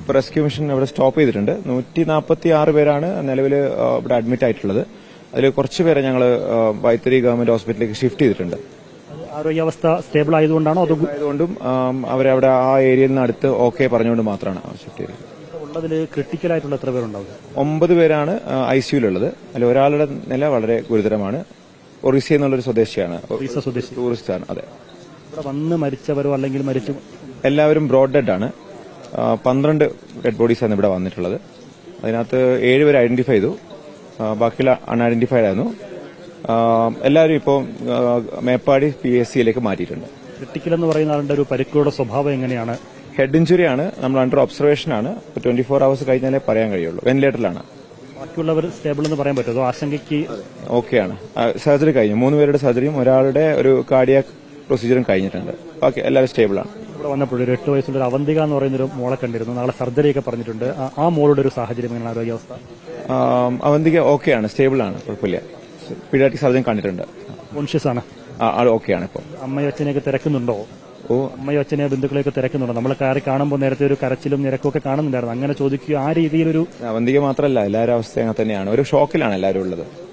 ഇപ്പോൾ rescue mission ഇവിടെ stop ചെയ്തിട്ടുണ്ട്. നൂറ്റി നാൽപ്പത്തി ആറ് പേരാണ് നിലവിൽ ഇവിടെ അഡ്മിറ്റ് ആയിട്ടുള്ളത്. അതിൽ കുറച്ച് പേരെ ഞങ്ങൾ വൈത്തിരി ഗവൺമെന്റ് ഹോസ്പിറ്റലിലേക്ക് ഷിഫ്റ്റ് ചെയ്തിട്ടുണ്ട്. ആരോഗ്യാവസ്ഥ സ്റ്റേബിൾ ആയതുകൊണ്ടാണോ അത് ആയതുകൊണ്ടും അവിടെ അവരവിടെ ആ ഏരിയയിൽ നിന്ന് അടുത്ത് ഓക്കെ പറഞ്ഞുകൊണ്ട് മാത്രമാണ് ഷിഫ്റ്റ് ചെയ്തത്. ഉള്ളതിൽ എത്ര പേരുണ്ടാവും? ഒമ്പത് പേരാണ് ഐ സിയുലുള്ളത് അതിൽ ഒരാളുടെ നില വളരെ ഗുരുതരമാണ്. ഒറീസ എന്നുള്ളൊരു സ്വദേശിയാണ്. ടൂറിസ്റ്റ് ആണ് അതെ. ഇവിടെ വന്ന് മരിച്ചവരോ അല്ലെങ്കിൽ മരിച്ചു എല്ലാവരും ബ്രോഡ് ഡെഡ് ആണ്. പന്ത്രണ്ട് ഡെഡ് ബോഡീസ് ആണ് ഇവിടെ വന്നിട്ടുള്ളത്. അതിനകത്ത് ഏഴുപേർ ഐഡന്റിഫൈ ചെയ്തു. ബാക്കിയുള്ള അൺഐഡന്റിഫൈഡ് ആയിരുന്നു. എല്ലാവരും ഇപ്പോൾ മേപ്പാടി പി എസ് സിയിലേക്ക് മാറ്റിയിട്ടുണ്ട്. ക്രിട്ടിക്കൽ എന്ന് പറയുന്ന ആളുടെ ഒരു പരിക്കുകളുടെ സ്വഭാവം എങ്ങനെയാണ്? ഹെഡ് ഇഞ്ചുറി ആണ്. നമ്മൾ അണ്ടർ ഒബ്സർവേഷൻ ആണ്. ട്വന്റി ഫോർ അവേഴ്സ് കഴിഞ്ഞാലേ പറയാൻ കഴിയുള്ളൂ. വെന്റിലേറ്ററിലാണ് ബാക്കിയുള്ളവർ സ്റ്റേബിൾ എന്ന് പറയാൻ പറ്റുമോ? ആശങ്കയ്ക്ക്? ഓക്കെയാണ് സർജറി കഴിഞ്ഞു. മൂന്ന് പേരുടെ സർജറിയും ഒരാളുടെ ഒരു കാർഡിയാക് പ്രൊസീജിയറും കഴിഞ്ഞിട്ടുണ്ട്. ബാക്കി എല്ലാവരും സ്റ്റേബിൾ ആണ്. ഇവിടെ വന്നപ്പോൾ ഒരു എട്ട് വയസ്സുള്ള ഒരു അവന്തിക എന്ന് പറയുന്ന ഒരു മോളെ കണ്ടിരുന്നു. നാളെ സർജറിയൊക്കെ പറഞ്ഞിട്ടുണ്ട്. ആ- മോളുടെ ഒരു സാഹചര്യം എങ്ങനെയാണ്? ആരോഗ്യാവസ്ഥ? അവന്തിക ഓക്കെയാണ് സ്റ്റേബിൾ ആണ് കുഴപ്പമില്ല. പീഡിയാട്രിക് സർജൻ കണ്ടിട്ടുണ്ട്. കോൺഷ്യസ് ആണ്. ആൾ ഓക്കെയാണ് ഇപ്പോൾ അമ്മയും അച്ഛനെയൊക്കെ തിരക്കുന്നുണ്ടോ? ഓ. അമ്മയും അച്ഛനെ ബന്ധുക്കളെയൊക്കെ തിരക്കുന്നുണ്ടോ? നമ്മൾ കയറി കാണുമ്പോൾ നേരത്തെ ഒരു കരച്ചിലും നിരക്കും ഒക്കെ കാണുന്നുണ്ടായിരുന്നു. അങ്ങനെ ചോദിക്കുക ആ രീതിയിലൊരു അവന്തിക മാത്രമല്ല എല്ലാവരും അവസ്ഥ അങ്ങനെ തന്നെയാണ്. ഒരു ഷോക്കിലാണ് എല്ലാവരും ഉള്ളത്.